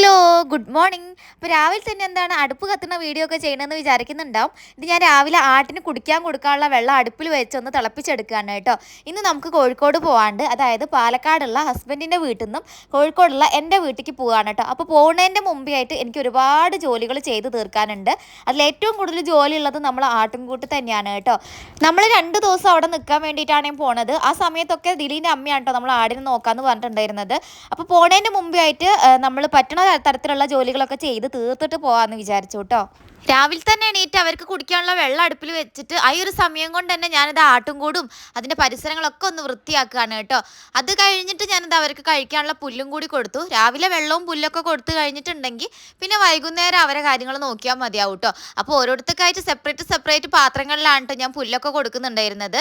Hello. Good morning. അപ്പോൾ രാവിലെ തന്നെ എന്താണ് അടുപ്പ് കത്തുന്ന വീഡിയോ ഒക്കെ ചെയ്യണമെന്ന് വിചാരിക്കുന്നുണ്ടാവും. ഇത് ഞാൻ രാവിലെ ആട്ടിന് കുടിക്കാൻ കൊടുക്കാനുള്ള വെള്ളം അടുപ്പിൽ വെച്ചൊന്ന് തിളപ്പിച്ചെടുക്കുകയാണ് കേട്ടോ. ഇന്ന് നമുക്ക് കോഴിക്കോട് പോകാണ്ട് അതായത് പാലക്കാടുള്ള ഹസ്ബൻഡിന്റെ വീട്ടിൽ നിന്നും കോഴിക്കോടുള്ള എന്റെ വീട്ടിലേക്ക് പോവുകയാണ് കേട്ടോ. അപ്പോൾ പോകുന്നതിന്റെ മുമ്പേ ആയിട്ട് എനിക്ക് ഒരുപാട് ജോലികൾ ചെയ്ത് തീർക്കാനുണ്ട്. അതിൽ ഏറ്റവും കൂടുതൽ ജോലി ഉള്ളത് നമ്മൾ ആട്ടിൻകൂട്ട് തന്നെയാണ് കേട്ടോ. നമ്മൾ രണ്ട് ദിവസം അവിടെ നിൽക്കാൻ വേണ്ടിയിട്ടാണ് പോണത്. ആ സമയത്തൊക്കെ ദിലീന്റെ അമ്മയാണ് കേട്ടോ നമ്മൾ ആടിനെ നോക്കാമെന്ന് പറഞ്ഞിട്ടുണ്ടായിരുന്നത്. അപ്പോൾ പോണതിന്റെ മുമ്പേ ആയിട്ട് നമ്മൾ പറ്റണ തരത്തിലുള്ള ജോലികളൊക്കെ ചെയ്ത് തീർത്തിട്ട് പോകാമെന്ന് വിചാരിച്ചു കേട്ടോ രാവിലെ തന്നെ എണീറ്റ് അവർക്ക് കുടിക്കാനുള്ള വെള്ളം അടുപ്പിൽ വെച്ചിട്ട് ആ ഒരു സമയം കൊണ്ട് തന്നെ ഞാനത് ആട്ടുംകൂടും അതിന്റെ പരിസരങ്ങളൊക്കെ ഒന്ന് വൃത്തിയാക്കുകയാണ് കേട്ടോ. അത് കഴിഞ്ഞിട്ട് ഞാനത് അവർക്ക് കഴിക്കാനുള്ള പുല്ലും കൂടി കൊടുത്തു. രാവിലെ വെള്ളവും പുല്ലൊക്കെ കൊടുത്തു കഴിഞ്ഞിട്ടുണ്ടെങ്കിൽ പിന്നെ വൈകുന്നേരം അവരെ കാര്യങ്ങൾ നോക്കിയാൽ മതിയാവും കേട്ടോ. അപ്പോൾ ഓരോരുത്തർക്കായിട്ട് സെപ്പറേറ്റ് സെപ്പറേറ്റ് പാത്രങ്ങളിലാണ് ഞാൻ പുല്ലൊക്കെ കൊടുക്കുന്നുണ്ടായിരുന്നത്.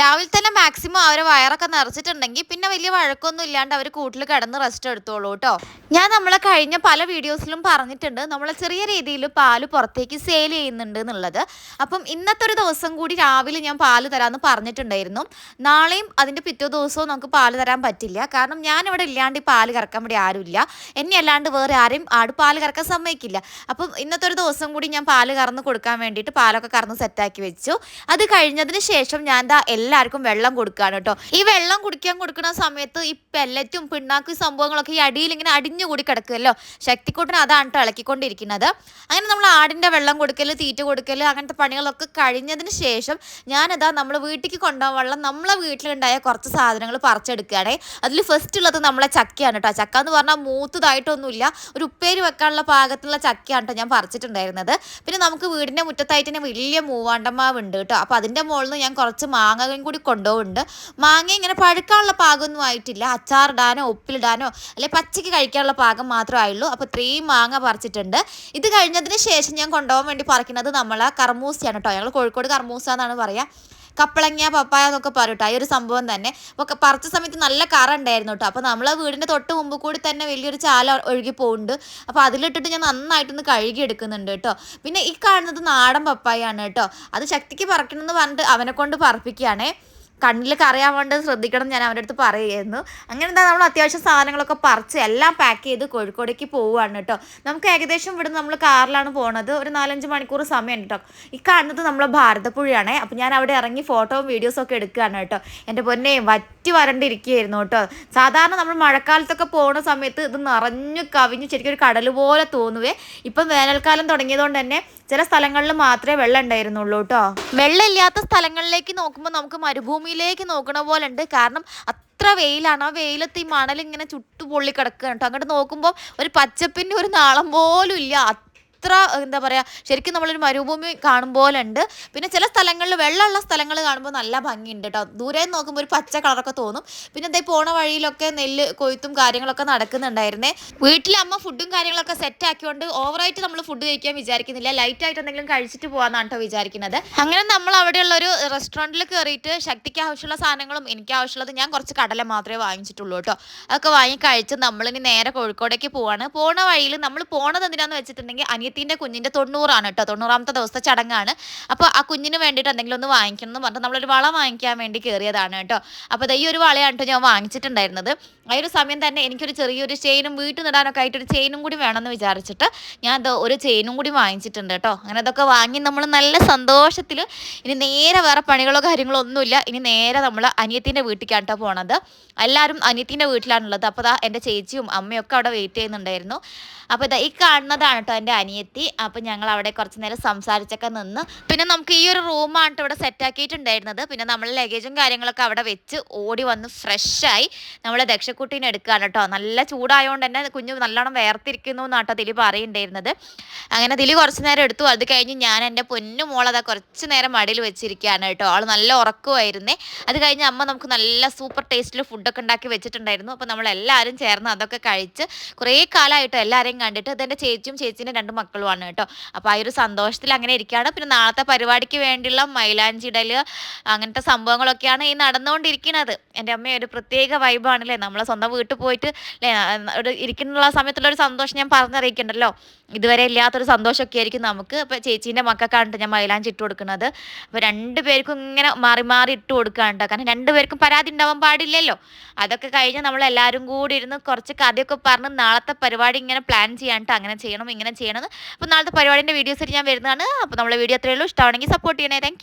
രാവിലെ തന്നെ മാക്സിമം അവരെ വയറൊക്കെ നിറച്ചിട്ടുണ്ടെങ്കിൽ പിന്നെ വലിയ വഴക്കൊന്നും ഇല്ലാണ്ട് അവർ കൂട്ടിൽ കിടന്ന് റെസ്റ്റ് എടുത്തോളൂ കേട്ടോ. ഞാൻ നമ്മളെ കഴിഞ്ഞ പല വീഡിയോസിലും പറഞ്ഞിട്ടുണ്ട്. നമ്മളെ ചെറിയ രീതിയിൽ പാൽ പുറത്തേക്ക് സെയിൽ ചെയ്യുന്നുണ്ട് എന്നുള്ളത്. അപ്പം ഇന്നത്തെ ഒരു ദിവസം കൂടി രാവിലെ ഞാൻ പാൽ തരാമെന്ന് പറഞ്ഞിട്ടുണ്ടായിരുന്നു. നാളെയും അതിന്റെ പിറ്റേ ദിവസവും നമുക്ക് പാൽ തരാൻ പറ്റില്ല. കാരണം ഞാനിവിടെ ഇല്ലാണ്ട് പാൽ കറക്കാൻ വേണ്ടി ആരുമില്ല. എന്നെ അല്ലാണ്ട് വേറെ ആരെയും ആട് പാൽ കറക്കാൻ സമ്മതിക്കില്ല. അപ്പം ഇന്നത്തെ ഒരു ദിവസം കൂടി ഞാൻ പാൽ കറന്ന് കൊടുക്കാൻ വേണ്ടിയിട്ട് പാലൊക്കെ കറന്ന് സെറ്റാക്കി വെച്ചു. അത് കഴിഞ്ഞതിന് ശേഷം ഞാൻ എന്താ എല്ലാവർക്കും വെള്ളം കൊടുക്കുകയാണ് കേട്ടോ. ഈ വെള്ളം കുടിക്കാൻ കൊടുക്കുന്ന സമയത്ത് ഈ പെല്ലറ്റും പിണ്ണാക്കും സംഭവങ്ങളൊക്കെ ഈ അടിയിൽ ഇങ്ങനെ അടിഞ്ഞുകൂടി കിടക്കുമല്ലോ ശക്തിക്കൂട്ടിന് അതാണ് ഇളക്കിക്കൊണ്ടിരിക്കുന്നത് അങ്ങനെ നമ്മൾ ആടിന്റെ വെള്ളം കൊടുക്കൽ തീറ്റ കൊടുക്കൽ അങ്ങനത്തെ പണികളൊക്കെ കഴിഞ്ഞതിന് ശേഷം ഞാനതാ നമ്മൾ വീട്ടിലേക്ക് കൊണ്ടുപോകാൻ വെള്ളം നമ്മളെ വീട്ടിലുണ്ടായ കുറച്ച് സാധനങ്ങൾ പറിച്ചെടുക്കുകയാണേ. അതിൽ ഫസ്റ്റ് ഉള്ളത് നമ്മളെ ചക്കയാണ് കേട്ടോ ചക്ക എന്ന് പറഞ്ഞാൽ മൂത്തതായിട്ടൊന്നുമില്ല. ഒരു ഉപ്പേരി വെക്കാനുള്ള പാകത്തിലുള്ള ചക്കയാണ് കേട്ടോ ഞാൻ പറിച്ചിട്ടുണ്ടായിരുന്നത്. പിന്നെ നമുക്ക് വീടിന്റെ മുറ്റത്തായിട്ട് തന്നെ വലിയ മൂവാണ്ടമാവ് ഉണ്ട് കേട്ടോ അപ്പോൾ അതിന്റെ മുകളിൽ നിന്ന് ഞാൻ കുറച്ച് മാങ്ങയും കൂടി കൊണ്ടുപോകുന്നുണ്ട് മാങ്ങ ഇങ്ങനെ പഴുക്കാനുള്ള പാകമൊന്നും ആയിട്ടില്ല. അച്ചാറിടാനോ ഉപ്പിലിടാനോ അല്ലെ പച്ചയ്ക്ക് കഴിക്കാനുള്ള പാകം മാത്രമേ ആയുള്ളൂ. അപ്പോൾ ഇത്രയും മാങ്ങ പറിച്ചിട്ടുണ്ട്. ഇത് കഴിഞ്ഞതിന് ശേഷം ഞാൻ കൊണ്ടുപോകാൻ വേണ്ടി പറിക്കുന്നത് നമ്മളെ കർമൂസയാണ് കേട്ടോ ഞങ്ങൾ കോഴിക്കോട് കർമൂസ എന്നാണ് പറയുക കപ്പളങ്ങ പപ്പായ എന്നൊക്കെ പറയട്ടോ ഈ ഒരു സംഭവം തന്നെ. ഒക്കെ പറിച്ച സമയത്ത് നല്ല കറ ഉണ്ടായിരുന്നു കേട്ടോ അപ്പോൾ നമ്മളെ വീടിന്റെ തൊട്ട് മുമ്പ് കൂടി തന്നെ വലിയൊരു ചാല ഒഴുകി പോകുന്നുണ്ട് അപ്പോൾ അതിലിട്ടിട്ട് ഞാൻ നന്നായിട്ടൊന്ന് കഴുകി എടുക്കുന്നുണ്ട് കേട്ടോ പിന്നെ ഈ കാണുന്നത് നാടൻ പപ്പായാണ് കേട്ടോ അത് ശക്തിക്ക് പറിക്കണമെന്ന് പറഞ്ഞിട്ട് അവനെ കൊണ്ട് പറപ്പിക്കുകയാണേ. കണ്ണിൽ കറിയാൻ വേണ്ടി ശ്രദ്ധിക്കണം ഞാൻ അവന്റെ അടുത്ത് പറയുമായിരുന്നു അങ്ങനെ എന്താ നമ്മൾ അത്യാവശ്യം സാധനങ്ങളൊക്കെ പറിച്ച് എല്ലാം പാക്ക് ചെയ്ത് കോഴിക്കോടേക്ക് പോവുകയാണ് കേട്ടോ. നമുക്ക് ഏകദേശം ഇവിടെ നമ്മൾ കാറിലാണ് പോണത്. ഒരു നാലഞ്ച് മണിക്കൂർ സമയം കേട്ടോ. ഈ കാണുന്നത് നമ്മളെ ഭാരതപ്പുഴയാണേ. അപ്പം ഞാൻ അവിടെ ഇറങ്ങി ഫോട്ടോയും വീഡിയോസും ഒക്കെ എടുക്കുകയാണ് കേട്ടോ. എന്റെ പൊന്നെ വറ്റി വരണ്ടിരിക്കുകയായിരുന്നു കേട്ടോ. സാധാരണ നമ്മൾ മഴക്കാലത്തൊക്കെ പോകുന്ന സമയത്ത് ഇത് നിറഞ്ഞു കവിഞ്ഞ് ശരിക്കും ഒരു കടൽ പോലെ തോന്നുവേ. ഇപ്പം വേനൽക്കാലം തുടങ്ങിയതുകൊണ്ട് തന്നെ ചില സ്ഥലങ്ങളിൽ മാത്രമേ വെള്ളം ഉണ്ടായിരുന്നുള്ളൂ കേട്ടോ. വെള്ളമില്ലാത്ത സ്ഥലങ്ങളിലേക്ക് നോക്കുമ്പോൾ നമുക്ക് മരുഭൂമിയിലേക്ക് നോക്കണ പോലെ ഉണ്ട്. കാരണം അത്ര വെയിലാണ്. ആ വെയിലത്ത് ഈ മണൽ ഇങ്ങനെ ചുട്ടു പൊള്ളി കേട്ടോ. അങ്ങോട്ട് നോക്കുമ്പോൾ ഒരു പച്ചപ്പിന്റെ ഒരു നാളം പോലും ഇല്ല. അത്ര എന്താ പറയുക ശരിക്കും നമ്മളൊരു മരുഭൂമി കാണും പോലെ ഉണ്ട് പിന്നെ ചില സ്ഥലങ്ങളിൽ വെള്ളമുള്ള സ്ഥലങ്ങൾ കാണുമ്പോൾ നല്ല ഭംഗിയുണ്ട് കേട്ടോ. ദൂരെ നോക്കുമ്പോൾ ഒരു പച്ച കളറൊക്കെ തോന്നും. പിന്നെ എന്താ പോണ വഴിയിലൊക്കെ നെല്ല് കൊയ്ത്തും കാര്യങ്ങളൊക്കെ നടക്കുന്നുണ്ടായിരുന്നേ. വീട്ടിൽ അമ്മ ഫുഡും കാര്യങ്ങളൊക്കെ സെറ്റ് ആക്കിയോണ്ട് ഓവറായിട്ട് നമ്മൾ ഫുഡ് കഴിക്കാൻ വിചാരിക്കുന്നില്ല. ലൈറ്റ് ആയിട്ട് എന്തെങ്കിലും കഴിച്ചിട്ട് പോകാന്നാണ് കേട്ടോ വിചാരിക്കുന്നത്. അങ്ങനെ നമ്മൾ അവിടെയുള്ള ഒരു റെസ്റ്റോറന്റിൽ കയറിയിട്ട് ശക്തിക്ക് ആവശ്യമുള്ള സാധനങ്ങളും എനിക്ക് ആവശ്യമുള്ളത് ഞാൻ കുറച്ച് കടല മാത്രമേ വാങ്ങിച്ചിട്ടുള്ളൂ കേട്ടോ അതൊക്കെ വാങ്ങി കഴിച്ച് നമ്മളിനി നേരെ കോഴിക്കോടേക്ക് പോവാണ്. പോണ വഴിയിൽ നമ്മൾ പോണത് എന്തിനാന്ന് വെച്ചിട്ടുണ്ടെങ്കിൽ അനിയത്തിന്റെ കുഞ്ഞിന്റെ തൊണ്ണൂറാണ് കേട്ടോ. തൊണ്ണൂറാമത്തെ ദിവസത്തെ ചടങ്ങാണ്. അപ്പോൾ ആ കുഞ്ഞിന് വേണ്ടിയിട്ട് എന്തെങ്കിലും ഒന്ന് വാങ്ങിക്കണം എന്ന് പറഞ്ഞിട്ട് നമ്മളൊരു വള വാങ്ങിക്കാൻ വേണ്ടി കയറിയതാണ് കേട്ടോ. അപ്പോൾ ഈ ഒരു വളയാണ് കേട്ടോ ഞാൻ വാങ്ങിച്ചിട്ടുണ്ടായിരുന്നത്. ആ ഒരു സമയം തന്നെ എനിക്കൊരു ചെറിയൊരു ചെയിനും വീട്ടിൽ നിടാനൊക്കെ ആയിട്ടൊരു ചെയിനും കൂടി വേണമെന്ന് വിചാരിച്ചിട്ട് ഞാൻ അത് ഒരു ചെയിനും കൂടി വാങ്ങിച്ചിട്ടുണ്ട് കേട്ടോ. അങ്ങനെ അതൊക്കെ വാങ്ങി നമ്മൾ നല്ല സന്തോഷത്തിൽ ഇനി നേരെ വേറെ പണികളോ കാര്യങ്ങളോ ഒന്നുമില്ല. ഇനി നേരെ നമ്മൾ അനിയത്തിന്റെ വീട്ടിലേക്കാണ് കേട്ടോ പോണത്. എല്ലാവരും അനിയത്തിന്റെ വീട്ടിലാണുള്ളത്. അപ്പോൾ ദാ എന്റെ ചേച്ചിയും അമ്മയൊക്കെ അവിടെ വെയിറ്റ് ചെയ്യുന്നുണ്ടായിരുന്നു. അപ്പോൾ ഇതാ ഈ കാണുന്നതാണ് കേട്ടോ എന്റെ അനിയത്തി അപ്പോൾ ഞങ്ങൾ അവിടെ കുറച്ച് നേരം സംസാരിച്ചൊക്കെ നിന്ന്. പിന്നെ നമുക്ക് ഈ ഒരു റൂമാണ് ഇവിടെ സെറ്റ് ആക്കിയിട്ടുണ്ടായിരുന്നത് പിന്നെ നമ്മൾ ലഗേജും കാര്യങ്ങളൊക്കെ അവിടെ വെച്ച് ഓടി വന്ന് ഫ്രഷായി നമ്മൾ ദക്ഷക്കുട്ടീനെ എടുക്കുകയാണ് കേട്ടോ. നല്ല ചൂടായതുകൊണ്ട് തന്നെ കുഞ്ഞു നല്ലോണം വേർത്തിരിക്കുന്നു എന്നാട്ടോ തിലി പറയുന്നുണ്ടായിരുന്നത്. അങ്ങനെ തിലി കുറച്ച് നേരം എടുത്തു. അത് കഴിഞ്ഞ് ഞാൻ എന്റെ പൊന്നു മോളതാ കുറച്ച് നേരം മടിയിൽ വെച്ചിരിക്കുകയാണ് കേട്ടോ. ആൾ നല്ല ഉറക്കമായിരുന്നേ. അത് കഴിഞ്ഞ് അമ്മ നമുക്ക് നല്ല സൂപ്പർ ടേസ്റ്റിൽ ഫുഡൊക്കെ ഉണ്ടാക്കി വെച്ചിട്ടുണ്ടായിരുന്നു. അപ്പോൾ നമ്മളെല്ലാവരും ചേർന്ന് അതൊക്കെ കഴിച്ച് കുറേ കാലമായിട്ട് എല്ലാവരെയും കണ്ടിട്ട് ഇതെന്റെ ചേച്ചിയും ചേച്ചീന്റെ രണ്ട് മക്കളുമാണ് കേട്ടോ. അപ്പോൾ ആ ഒരു സന്തോഷത്തിൽ അങ്ങനെ ഇരിക്കുകയാണ്. പിന്നെ നാളത്തെ പരിപാടിക്ക് വേണ്ടിയുള്ള മൈലാഞ്ചിടൽ അങ്ങനത്തെ സംഭവങ്ങളൊക്കെയാണ് ഈ നടന്നുകൊണ്ടിരിക്കുന്നത്. എന്റെ അമ്മ ഒരു പ്രത്യേക വൈബാണല്ലേ? നമ്മളെ സ്വന്തം വീട്ടിൽ പോയിട്ട് അല്ലേ ഒരു ഇരിക്കുന്നുള്ള സമയത്തുള്ള ഒരു സന്തോഷം ഞാൻ പറഞ്ഞറിയിക്കണ്ടല്ലോ. ഇതുവരെ ഇല്ലാത്തൊരു സന്തോഷമൊക്കെ ആയിരിക്കും നമുക്ക്. അപ്പോൾ ചേച്ചീന്റെ മക്കൾക്കാണ് ഞാൻ മൈലാഞ്ചി ഇട്ട് കൊടുക്കുന്നത്. അപ്പോൾ രണ്ട് പേർക്കും ഇങ്ങനെ മാറി മാറി ഇട്ട് കൊടുക്കാണ്ട് കാരണം രണ്ട് പേർക്കും പരാതി ഉണ്ടാവാൻ പാടില്ലല്ലോ. അതൊക്കെ കഴിഞ്ഞ് നമ്മൾ എല്ലാവരും കൂടി ഇരുന്ന് കുറച്ച് കഥയൊക്കെ പറഞ്ഞ് നാളത്തെ പരിപാടി ഇങ്ങനെ പ്ലാൻ ചെയ്യാണ്ട് അങ്ങനെ ചെയ്യണം ഇങ്ങനെ ചെയ്യണം അപ്പോൾ നാളത്തെ പരിപാടിന്റെ വീഡിയോസ് ഞാൻ വരുന്നതാണ്. അപ്പോൾ നമ്മളെ വീഡിയോ അത്രയേ ഉള്ളൂ. ഇഷ്ടമാണെങ്കിൽ സപ്പോർട്ട് ചെയ്യണേ. താങ്ക്